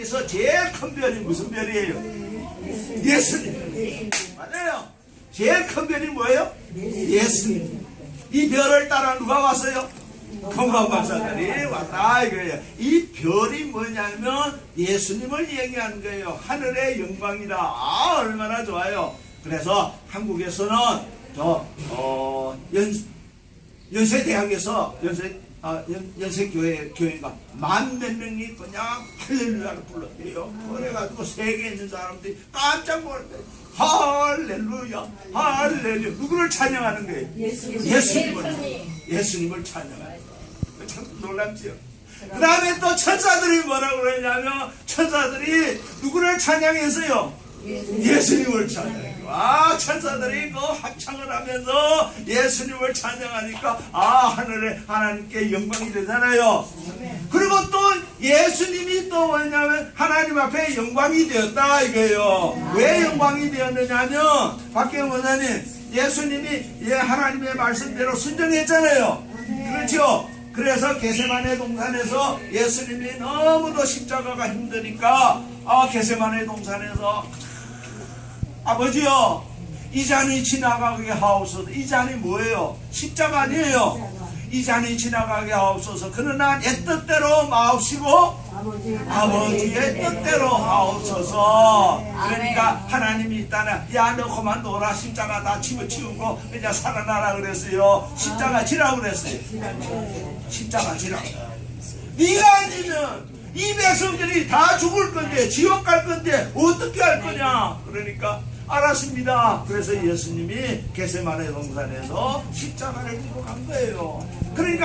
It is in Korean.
그래서 제일 큰 별이 무슨 별이에요? 예수님. 맞아요. 제일 큰 별이 뭐예요? 예수님. 이 별을 따라 누가 왔어요? 건강 박사들이 왔다 이거예요. 이 별이 뭐냐면 예수님을 얘기하는 거예요. 하늘의 영광이다. 아 얼마나 좋아요. 그래서 한국에서는 저 어, 연 연세대학에서 연세 아, 연, 연세교회 교회가 만 몇 명이 그냥 할렐루야를 불렀대요. 그래가지고 세계에 있는 사람들이 깜짝 놀랐대요. 할렐루야, 할렐루야. 누구를 찬양하는 거예요? 예수님을 예수님을 찬양하는 거예요. 참 놀랍지요. 그 다음에 또 천사들이 뭐라고 그러냐면 천사들이 누구를 찬양했어요? 예수님을 찬양해요. 아, 천사들이 그 합창을 하면서 예수님을 찬양하니까 아, 하늘에 하나님께 영광이 되잖아요. 그리고 또 예수님이 또 뭐냐면 하나님 앞에 영광이 되었다 이거예요. 왜 영광이 되었느냐면 박경 원사님 예수님이 예, 하나님의 말씀대로 순종했잖아요. 그렇죠? 그래서 게세마네 동산에서 예수님이 너무도 십자가가 힘드니까 아 게세마네 동산에서 아버지요 이 잔이 지나가게 하옵소서. 이 잔이 뭐예요? 십자가 아니에요? 이 잔이 지나가게 하옵소서. 그러나 내 뜻대로 마옵시고 아버지 의 뜻대로 하옵소서. 그러니까 하나님이 있다나 야너 그만 놀아. 십자가 다 집어치우고 그냥 살아나라 그랬어요. 십자가 지라 그랬어요. 십자가 지라 네가 아니면 이 백성들이 다 죽을 건데 지옥 갈 건데 어떻게 할 거냐? 그러니까 알았습니다. 그래서 예수님이 게세마네 동산에서 십자가를 지고 간 거예요. 그러니까